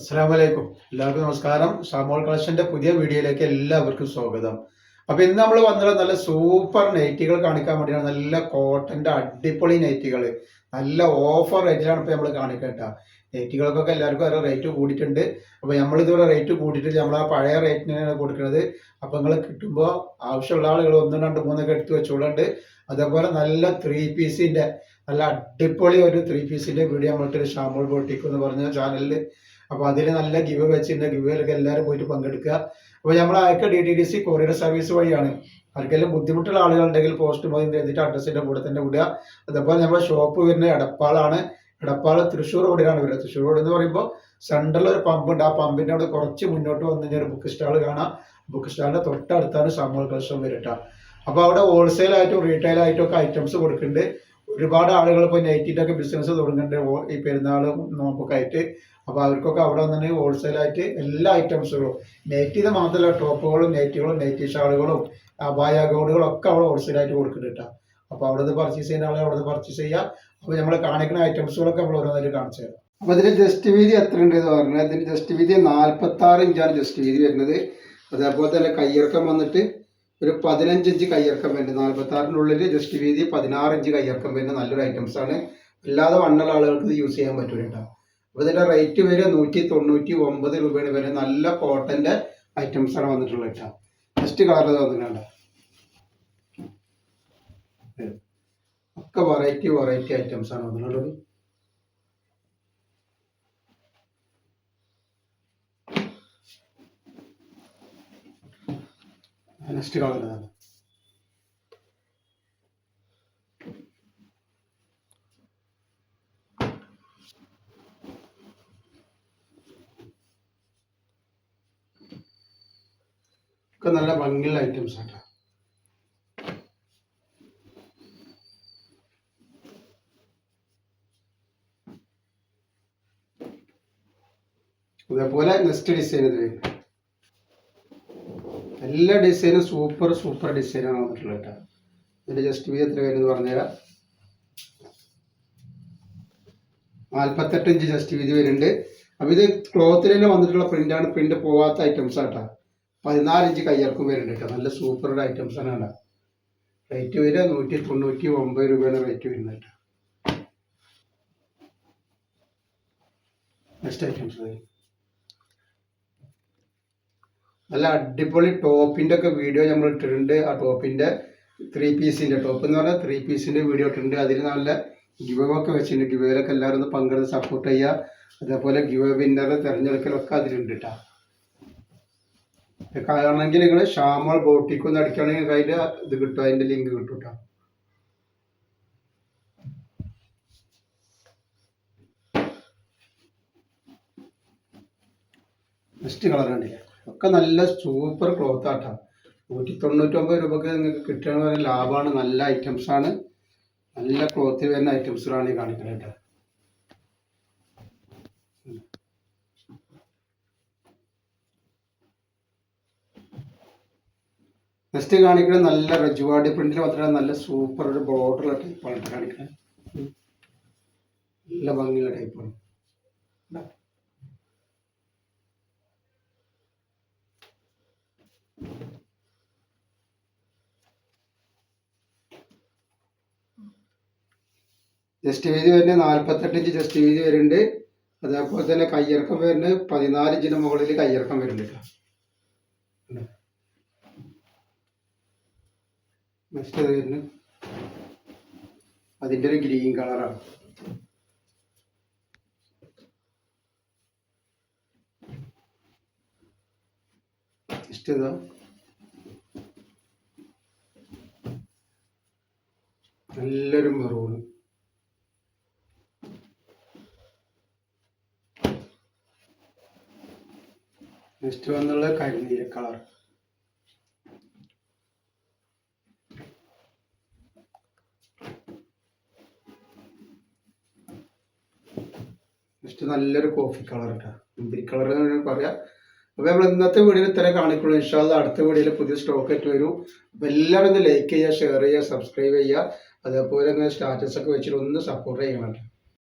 അസ്സാം വലൈക്കും എല്ലാവർക്കും നമസ്കാരം. ഷാമോൾ കളക്ഷന്റെ പുതിയ വീഡിയോയിലേക്ക് എല്ലാവർക്കും സ്വാഗതം. അപ്പൊ ഇന്ന് നമ്മൾ വന്നത് നല്ല സൂപ്പർ നൈറ്റികൾ കാണിക്കാൻ വേണ്ടിയാണ് നല്ല കോട്ടന്റെ അടിപൊളി നൈറ്റികൾ നല്ല ഓഫർ റേറ്റിലാണ് ഇപ്പൊ നമ്മൾ കാണിക്കേണ്ട നൈറ്റികൾക്കൊക്കെ എല്ലാവർക്കും ഓരോ റേറ്റ് കൂടിയിട്ടുണ്ട്. അപ്പൊ നമ്മൾ ഇതുവരെ റേറ്റ് കൂടിയിട്ടില്ല. നമ്മൾ ആ പഴയ റേറ്റിനാണ് കൊടുക്കുന്നത് അപ്പൊ നിങ്ങൾ കിട്ടുമ്പോൾ ആവശ്യമുള്ള ആളുകൾ ഒന്നും രണ്ട് മൂന്നൊക്കെ എടുത്ത് വെച്ചോളുണ്ട്. അതേപോലെ നല്ല ത്രീ പീസിന്റെ നല്ല അടിപൊളി ഒരു ത്രീ പീസിന്റെ വീഡിയോ നമ്മളിട്ട് ഷാമോൾ ബോട്ടിക്ക് എന്ന് പറഞ്ഞ ചാനലിൽ അപ്പോൾ അതിൽ നല്ല ഗിവ് വെച്ചിട്ടുണ്ട്. ഗിവേലൊക്കെ എല്ലാവരും പോയിട്ട് പങ്കെടുക്കുക. അപ്പോൾ നമ്മൾ അയക്ക D T D C courier service വഴിയാണ്. ആർക്കെങ്കിലും ബുദ്ധിമുട്ടുള്ള ആളുകളുണ്ടെങ്കിൽ പോസ്റ്റ് മതി എഴുതിയിട്ട് അഡ്രസ്സിന്റെ കൂടെ തന്നെ വിടുക. അതേപോലെ നമ്മുടെ ഷോപ്പ് വരുന്നത് എടപ്പാളാണ്. എടപ്പാൾ തൃശ്ശൂർ റോഡിലാണ് വരുന്നത് തൃശ്ശൂർ റോഡ് എന്ന് പറയുമ്പോൾ സെൻട്രലിൽ ഒരു പമ്പ് ഉണ്ട്. ആ പമ്പിന്റെ അവിടെ കുറച്ച് മുന്നോട്ട് വന്നു കഴിഞ്ഞാൽ ബുക്ക് സ്റ്റാൾ കാണാം. ബുക്ക് സ്റ്റാളിന്റെ തൊട്ടടുത്താണ് സമൂഹ കൽസം വരട്ട അപ്പോൾ അവിടെ ഹോൾസെയിൽ ആയിട്ടും റീറ്റെയിൽ ആയിട്ടും ഒക്കെ ഐറ്റംസ് കൊടുക്കുന്നുണ്ട്. ഒരുപാട് ആളുകൾ ഇപ്പോൾ നൈറ്റിന്റെ ബിസിനസ് തുടങ്ങുന്നുണ്ട് ഈ പെരുന്നാളും നോമ്പൊക്കെ ആയിട്ട് അപ്പോൾ അവർക്കൊക്കെ അവിടെ വന്നിട്ട് ഹോൾസെയിൽ ആയിട്ട് എല്ലാ ഐറ്റംസുകളും നെറ്റ് ഇത് മാത്രമല്ല ടോപ്പുകളും നെറ്റുകളും നെറ്റി ഷാളുകളും അബായ ഗൗഡുകളും ഒക്കെ അവിടെ ഹോൾസെയിൽ ആയിട്ട് കൊടുക്കുന്നുണ്ട് അപ്പോൾ അവിടെ നിന്ന് പർച്ചേസ് ചെയ്യുന്ന ആളെ അവിടെ നിന്ന് പർച്ചേസ് ചെയ്യുക അപ്പോൾ നമ്മൾ കാണിക്കുന്ന ഐറ്റംസുകളൊക്കെ നമ്മൾ ഓരോന്നായിട്ട് കാണിച്ചു തരാം. അപ്പോൾ അതിന്റെ ജസ്റ്റ് വീതി എത്ര ഉണ്ട് എന്ന് പറഞ്ഞാൽ അതിന്റെ ജസ്റ്റ് വീതി നാൽപ്പത്താറ് ഇഞ്ചാണ് ജസ്റ്റ് വീതി വരുന്നത്. അതേപോലെ തന്നെ കയ്യിറക്കം വന്നിട്ട് ഒരു പതിനഞ്ച് ഇഞ്ച് കയ്യിറക്കം വരുന്നത്. നാൽപ്പത്തി ആറിനുള്ളിൽ ജസ്റ്റ് വീതി പതിനാറ് ഇഞ്ച് കയ്യിറക്കം വരുന്ന നല്ലൊരു ഐറ്റംസ് ആണ്. അല്ലാതെ വണ്ണുള്ള ആളുകൾക്ക് ഇത് യൂസ് ചെയ്യാൻ പറ്റൂല കേട്ടോ. അപ്പോൾ റേറ്റ് വരെ നൂറ്റി തൊണ്ണൂറ്റി ഒമ്പത് രൂപയാണ് വരെ നല്ല കോട്ടന്റെ ഐറ്റംസ് ആണ് വന്നിട്ടുള്ളത് കേട്ടോ. ജസ്റ്റ് കളർ വന്നിട്ടുണ്ട് ഒക്കെ വെറൈറ്റി വെറൈറ്റി ഐറ്റംസ് ആണ് വന്നിട്ടുള്ളത്. നെക്സ്റ്റ് കളർ ഒക്കെ നല്ല ഭംഗിയുള്ള ഐറ്റംസ് ആണ് അതേപോലെ നെക്സ്റ്റ് ഡിസൈൻ ഇത് വരും എല്ലാ ഡിസൈനും സൂപ്പർ സൂപ്പർ ഡിസൈനാണ് വന്നിട്ടുള്ളത് കേട്ടോ. ഇതിന്റെ ജസ്റ്റ് വി എത്ര വരും പറഞ്ഞുതരാം. നാൽപ്പത്തെട്ട് ഇഞ്ച് ജസ്റ്റ് വീതി വരുന്നുണ്ട്. അപ്പോൾ ഇത് ക്ലോത്തിൽ തന്നെ വന്നിട്ടുള്ള പ്രിന്റാണ് പ്രിന്റ് പോവാത്ത ഐറ്റംസ് ആട്ടോ പതിനാല് ഇഞ്ച് കയ്യിറക്കും വരുന്നുണ്ട് കേട്ടോ. നല്ല സൂപ്പർ ഐറ്റംസ് ആണ് കേട്ടോ. റേറ്റ് വരിക നൂറ്റി തൊണ്ണൂറ്റി ഒമ്പത് രൂപയാണ് റേറ്റ് വരുന്നത് കേട്ടോ. നെക്സ്റ്റ് ഐറ്റംസ് നല്ല അടിപൊളി ടോപ്പിന്റെ ഒക്കെ വീഡിയോ നമ്മൾ ഇട്ടിട്ടുണ്ട്. ആ ടോപ്പിന്റെ ത്രീ പീസിന്റെ ടോപ്പ് എന്ന് പറഞ്ഞാൽ ത്രീ പീസിന്റെ വീഡിയോ ഇട്ടിട്ടുണ്ട്. അതിൽ നല്ല ഗിവ് ഒക്കെ വെച്ചിട്ടുണ്ട്. ഗിവേലൊക്കെ എല്ലാവരും ഒന്ന് പങ്കെടുത്ത് സപ്പോർട്ട് ചെയ്യുക. അതേപോലെ ഗിവ് വിന്നർ തിരഞ്ഞെടുക്കലൊക്കെ അതിലുണ്ട് കേട്ടോ കാണണമെങ്കിൽ നിങ്ങൾ ഷാമോൾ ബോട്ടിക്ക് ഒന്ന് അടിക്കുകയാണെങ്കിൽ അതിന്റെ ഇത് കിട്ടും. അതിന്റെ ലിങ്ക് കിട്ടും കേട്ടോ നെക്സ്റ്റ് കളർ കണ്ടില്ലേ? ഒക്കെ നല്ല സൂപ്പർ ക്ലോത്ത് ആട്ടാ. നൂറ്റി തൊണ്ണൂറ്റൊമ്പത് രൂപക്ക് നിങ്ങൾക്ക് കിട്ടുകയെന്ന് പോലെ ലാഭമാണ് നല്ല ഐറ്റംസ് ആണ്. നല്ല ക്ലോത്തിൽ വരുന്ന ഐറ്റംസുകളാണ് ഈ കാണിക്കുന്നത് കേട്ടോ നെക്സ്റ്റ് കാണിക്കുന്നത് നല്ല റജുവാടി പ്രിന്റിൽ മാത്രമല്ല നല്ല സൂപ്പർ ഒരു ബോർഡറുള്ള ടൈപ്പാണ് കാണിക്കുന്നത്. നല്ല ഭംഗിയുള്ള ടൈപ്പാണ് ജസ്റ്റ് വീതി വരുന്നത് നാൽപ്പത്തെട്ട് ഇഞ്ച് ജസ്റ്റ് വീതി വരുന്നുണ്ട്. അതേപോലെ തന്നെ കയ്യിറക്കം വരുന്നത് പതിനാല് ഇഞ്ചിന് മുകളിൽ കയ്യിറക്കം വരുന്നുണ്ട് അതിന്റെ ഒരു ഗ്രീൻ കളറാണ്. നല്ലൊരു മെറൂണ് നെക്സ്റ്റ് വന്നുള്ള കരിനീല കളർ. നെക്സ്റ്റ് നല്ലൊരു കോഫി കളർ കേട്ടോ മുന്തിരി കളർ എന്ന് പറയാം. അപ്പോൾ നമ്മൾ ഇന്നത്തെ വീഡിയോ ഇത്രേ കാണിക്കുള്ളൂ. ഇൻഷാല്ല അടുത്ത വീഡിയോയിൽ പുതിയ സ്റ്റോക്ക് ആയിട്ട് വരും. അപ്പോൾ എല്ലാവരും ഒന്ന് ലൈക്ക് ചെയ്യുക ഷെയർ ചെയ്യുക സബ്സ്ക്രൈബ് ചെയ്യുക. അതേപോലെ സ്റ്റാറ്റസ് ഒക്കെ വെച്ചിട്ട് ഒന്ന് സപ്പോർട്ട് ചെയ്യണം